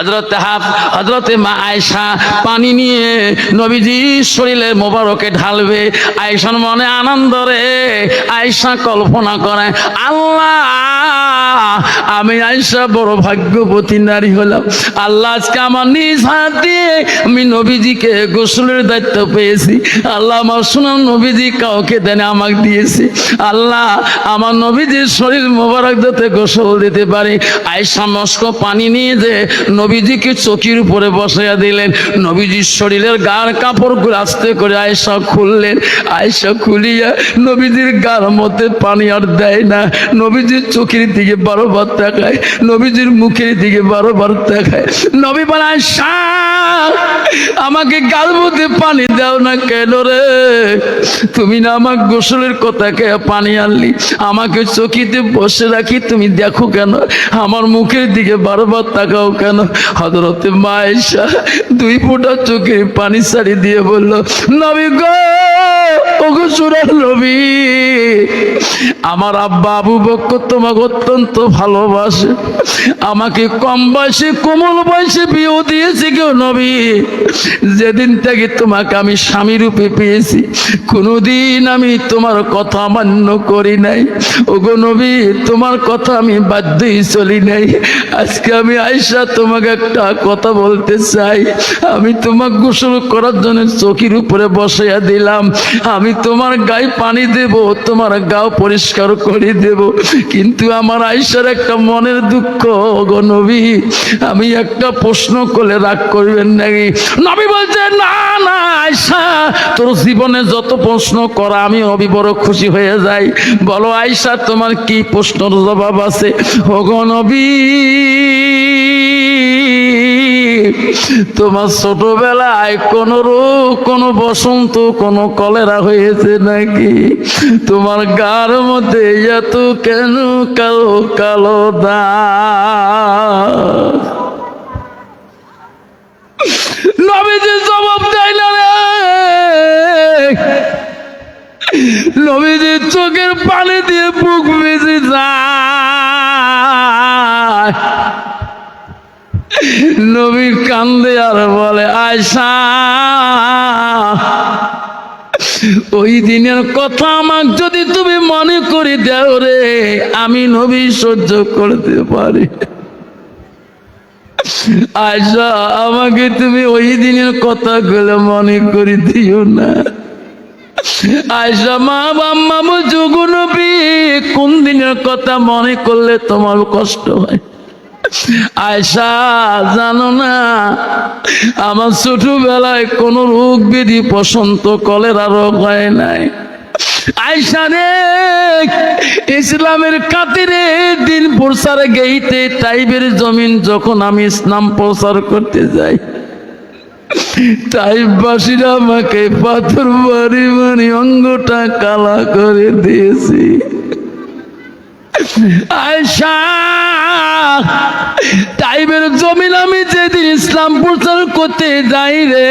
হজরত পানি নিয়ে নবীজি শরীরে মোবারকে ঢালবে। আয়সার মনে আনন্দ রে। আয়সা কল্পনা করে, আল্লাহ, আমি আয়সা বড় ভাগ্যবতী নারী হলাম। আল্লাহ, আজকে আমার নিজ আমি নবীজিকে গোসলের দায়িত্ব পেয়েছি। আল্লাহ, আমার সুনাম নবীজি কাউকে দেন আমাকে দিয়েছে। আল্লাহ, আমার নবীজির শরীর মোবারক যাতে গোসল দিতে পারে। আয়সা মস্ক পানি নিয়ে যে নবীজিকে চকির উপরে বসাইয়া দিলেন। নবীজির শরীরের গার কাপড়গুলো আস্তে করে আয়সা খুললেন। আয়সা খুলিয়া নবীজির গার মধ্যে পানি আর দেয় না। নবীজির চোখের দিকে বারোবার তাকায়, নবীজির মুখের দিকে বারোবার তাকায়। নবী বলে আমাকে গাল মধ্যে পানি দাও না কেন রে? তুমি না আমার গোসলের কথা কে পানি আনলি। আমাকে চকিতে বসে রাখি, তুমি দেখো কেন? আমার মুখের দিকে বারবার তাকাও কেন? হজরতে মায়েশা দুই ফোঁটা চোখে পানি সারি দিয়ে বলল নবী গো! আমার আব্বা আবু বক্কর তোমাকে অত্যন্ত ভালোবাসে। আমাকে কম বয়সে, কোমল বয়সে বিয়েও দিয়েছে কেউ নবী। যেদিন থেকে তোমাকে আমি স্বামী রূপে পেয়েছি, কোনোদিন আমি তোমার কথা মান্য করি নাই। ওগো নবী, তোমার কথা আমি বাধ্যই চলি নাই। আজকে আমি আয়সা তোমাকে একটা কথা বলতে চাই। আমি তোমাকে গোসল করার জন্য চকির উপরে বসাইয়া দিলাম। আমি তোমার গায়ে পানি দেব, তোমার গাও পরিষ্কার করে দেব। কিন্তু আমার আয়সার একটা মনের দুঃখ, গো নবী, আমি একটা প্রশ্ন করলে রাগ করবেন নাকি? নবী বলছে, না না আয়সা তোর জীবনে যত প্রশ্ন করা, আমি অবি বড় খুশি হয়ে যাই। বলো আয়সা তোমার কি প্রশ্নের জবাব আছে? ওগো নবী। তোমার ছোটবেলায় কোন রোগ কোন বসন্ত, কোন কলেরা হয়েছে নাকি? তোমার গার মধ্যে এত কেন কালো কালো দা জবাব দেয় না রে। নবীজির চোখের পানি দিয়ে বুক বেজে যায়। নবী কান্দে আর বলে, আয়সা, ওই দিনের কথা আমাক যদি তুমি মনে করি দাও রে, আমি নবী সহ্য করতে পারি। আয়সা, আমাকে তুমি ওই দিনের কথাগুলো মনে করে দিও না। আয়সা, মা বাম্মা যুগু নবী, কোন দিনের কথা মনে করলে তোমার কষ্ট হয়? আয়সা জানো না, আমার ছোটবেলায় কোন রোগ বিধি বসন্ত কলেরা রোগ হয় নাই। ইসলামের কাতিরে দিন প্রসার গেইতে টাইবের জমিন যখন আমি ইসলাম প্রচার করতে যাই। টাইববাসীরা আমাকে পাথর, বাড়ি বাড়ি অঙ্গটা কালা করে দিয়েছি। টাইবের জমিন আমি যেদিন ইসলাম প্রচার করতে যাই রে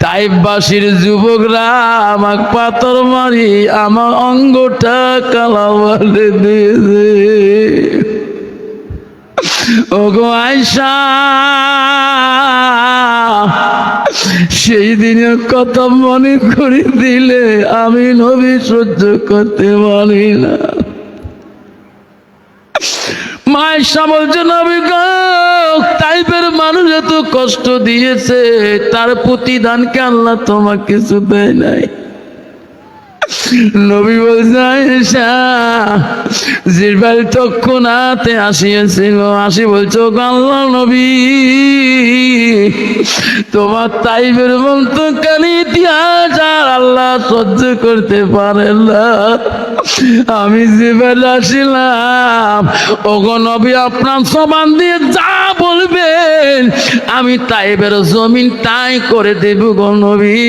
টাইপবাসীর যুবকরা আমাক পাথর মারি, আমার অঙ্গটা কালা বলে দিয়েছে ওগো আয়সা সেই দিনে কথা মনে করে দিলে আমি নবী সহ্য করতে পারি না। মায়েশা বলছে, নবী টাইপের মানুষ এত কষ্ট দিয়েছে, তার প্রতিদানকে আল্লাহ তোমাকে কিছু দেয় নাই। নবী বলছে জিরবাইল তৎক্ষণাতে আসিয়াছিল। আসি বলছো আল্লাহ নবী, তোমার তাইবের মতো কানি ইতিহাস আর আল্লাহ সহ্য করতে পারে না। আমি জিবাইল আসিলাম। ওগো নবী আপনার সমান দিয়ে যা বলবেন, আমি তাইবের জমিন তাই করে দেব গো নবী।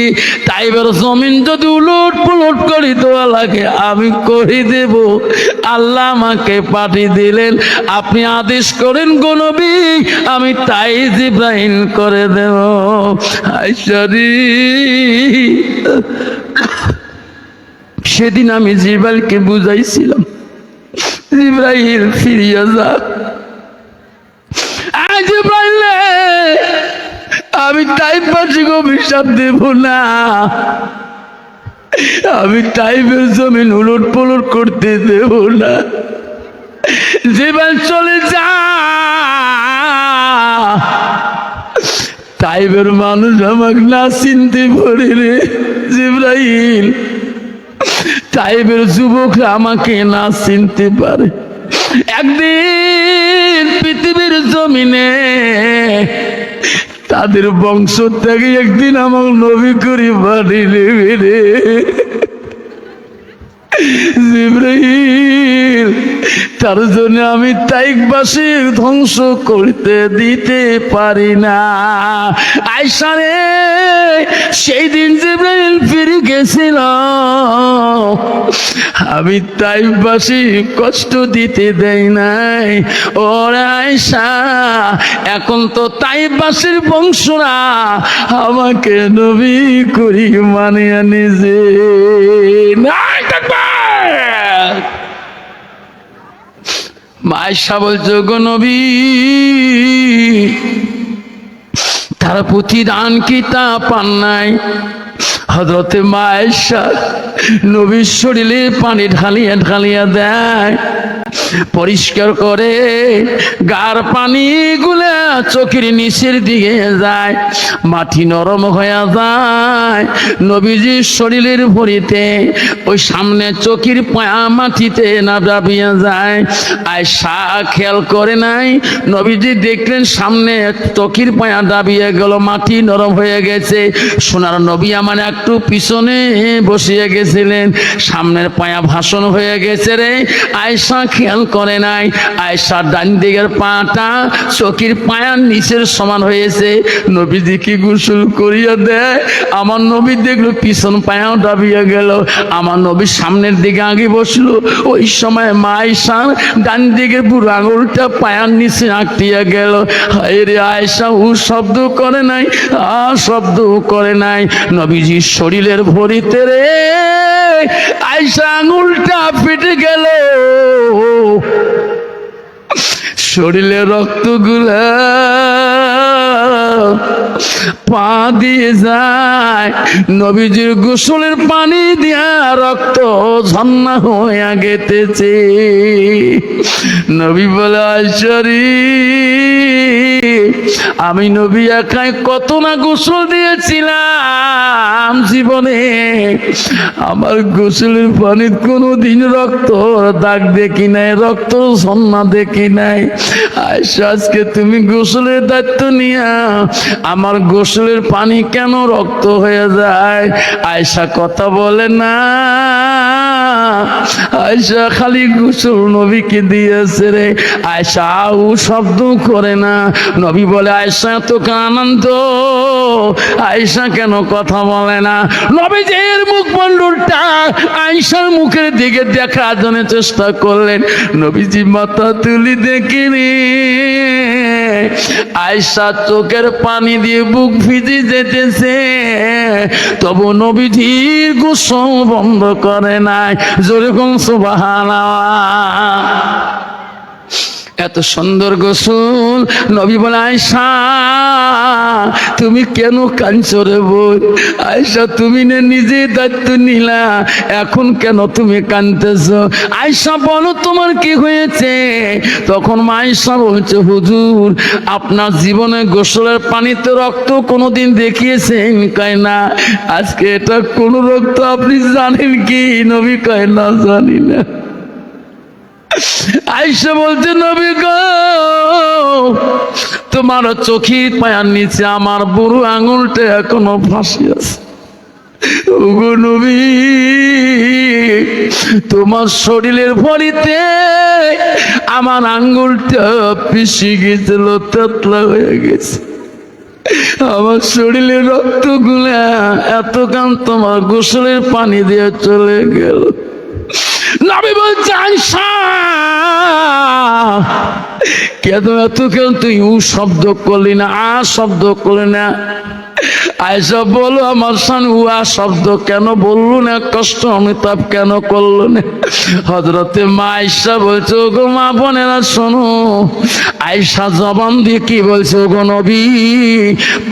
তাইবের জমিন যদি উলট পুলট করি দোয়া লাগে, আমি করি দেব। আল্লাহ আমাকে পাঠি দিলেন, আপনি আদেশ করেন গনবি আমি তাই জিব্রাহিম করে দেব। আইসারি সেদিন আমি জিব্রাইলকে বুঝাইছিলাম জিব্রাহিল ফিরিয়া যা আমি টাইম পাচ্ছি গো বিশ্বাস দেব না। আমি টাইমের জমিন উলট পলট করতে দেব না। জীবন চলে যা। টাইমের মানুষ আমাকে না চিনতে পারে রে জিব্রাইল। টাইমের যুবকরা আমাকে না চিনতে পারে। একদিন পৃথিবীর জমিনে তাদের বংশ থেকে একদিন আমার নবী করি নেবে রে তার জন্য আমি তাইকবাসী ধ্বংস করতে দিতে পারি না। আয়সা রে সেই দিন জিব্রাইল ফিরে গেছিল আমি তাইকবাসী কষ্ট দিতে দেই নাই। ওরে আয়সা এখন তো তাইবাসীর বংশরা আমাকে নবী করি মানিয়ে নিজে। নাই থাকবে। মায়েশা বলছো, গো নবী তার প্রতিদান কি তা পান নাই। হজরতে মায়ের নবীর শরীরে পানি ঢালিয়া ঢালিয়া দেয়। পরিষ্কার করে গার পানি গুলা চোখের নিচের দিকে যায়, মাটি নরম হয়ে যায়। নবীজির শরীরের ভরিতে ওই সামনে চোখের পায়া মাটিতে না ডাবিয়া যায়। আয়সা খেয়াল করে নাই, নবীজি দেখলেন সামনে চোখের পায়া ডাবিয়ে গেল, মাটি নরম হয়ে গেছে। সোনার নবী আমার একটু পিছনে বসিয়ে গেছিলেন, সামনের পায়া ভাষণ হয়ে গেছে রে। আয়সা খেয়াল করে নাই। আয়সার ডান দিকের পাটা চকির পায়ার নিচের সমান হয়েছে। নবীজি কি গোসল করিয়া দেয় আমার নবী দেখল পিছন পায়াও ডাবিয়ে গেল। আমার নবী সামনের দিকে আগে বসল। ওই সময় মা আয়সার ডান দিকে পুরো আঙুলটা পায়ার নিচে আঁকটিয়া গেল। হায় আয়সা ও শব্দ করে নাই, আ শব্দ করে নাই। নবীজির শরীরের ভরিতে রে আয়সা আঙুলটা ফেটে গেল। শরীরে রক্তগুলা পা দিয়ে যায়। নবীজির গোসলের পানি দিয়া রক্ত ঝর্ণা হইয়া গেতেছে। নবী বলে আশারি আমি নবী একাই কত না গোসল দিয়েছিলাম জীবনে। আমার গোসলের পানির কোনো দিন রক্ত দাগ দেখি নাই, রক্ত ঝর্ণা দেখি নাই। আজকে তুমি গোসলের দায়িত্ব নিয়া আমার গোসলের পানি কেন রক্ত হয়ে যায়? আয়সা কথা বলে না। আয়সা খালি গোসল নবীকে দিয়েছে রে। আয়সা আউ শব্দ করে না। নবী বলে আয়সা তোকে আনন্দ আয়সা কেন কথা বলে না? নবীজের মুখ মন্ডলটা আয়সার মুখের দিকে দেখার জন্য চেষ্টা করলেন। নবীজি মাথা তুলি দেখিনি। আয়সা চোখের পানি দিয়ে বুক ভিজে যেতেছে তবু নবীজির গুসল বন্ধ করে নাই। যেরকম সুবাহানা এত সুন্দর গোসল। নবী বলে আয়সা তুমি কেন কাঁদছো রে বোন? আয়সা তুমি না নিজে দায়িত্ব নিলা। এখন কেন তুমি কাঁদতেছ? আয়সা বলো তোমার কি হয়েছে? তখন মা আয়সা বলছে, হুজুর, আপনার জীবনে গোসলের পানিতে রক্ত কোনোদিন দেখিয়েছেন? কয়, না। আজকে এটা কোন রক্ত আপনি জানেন কি? নবী কয়, না, জানি না। আইসা বলছে, নবী গো, তোমার চোখের পায়ার নিচে আমার বুড়ো আঙুলটা এখনও ফাঁসি আছে। তোমার শরীরের ভরিতে আমার আঙ্গুলটা পিসি গেছিল তেতলা হয়ে গেছে। আমার শরীরের রক্তগুলা এত কান তোমার গোসলের পানি দিয়ে চলে গেল। নবী বলছে কেন এত কেন তুই উ শব্দ করলি না, আ শব্দ করলি না। আয়সা বলো আমার সান উয়া শব্দ কেন বলল না? কষ্ট অনুতাপ কেন করল না? হজরতে মা আয়সা বলছে "ও গো মা বোনেরা, শোনো। আয়সা জবান দিয়ে কি বলছে "ও গো নবী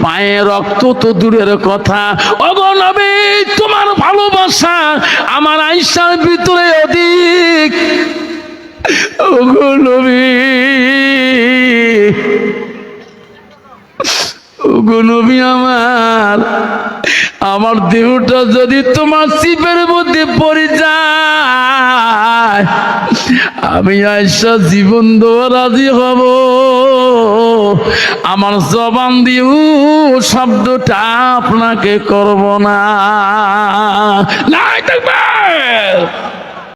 পায়ে রক্ত তো দূরের কথা। ও গো নবী, তোমার ভালোবাসা আমার আয়সার ভিতরে অধিক। ও গো নবী। ওগো নবী আমার আমার দেহটা যদি তোমার চিপের মধ্যে পড়ে যায়, আমি আয়সা জীবন দেওয়া রাজি হব। আমার জবান দিও শব্দটা আপনাকে করব না। থাকবে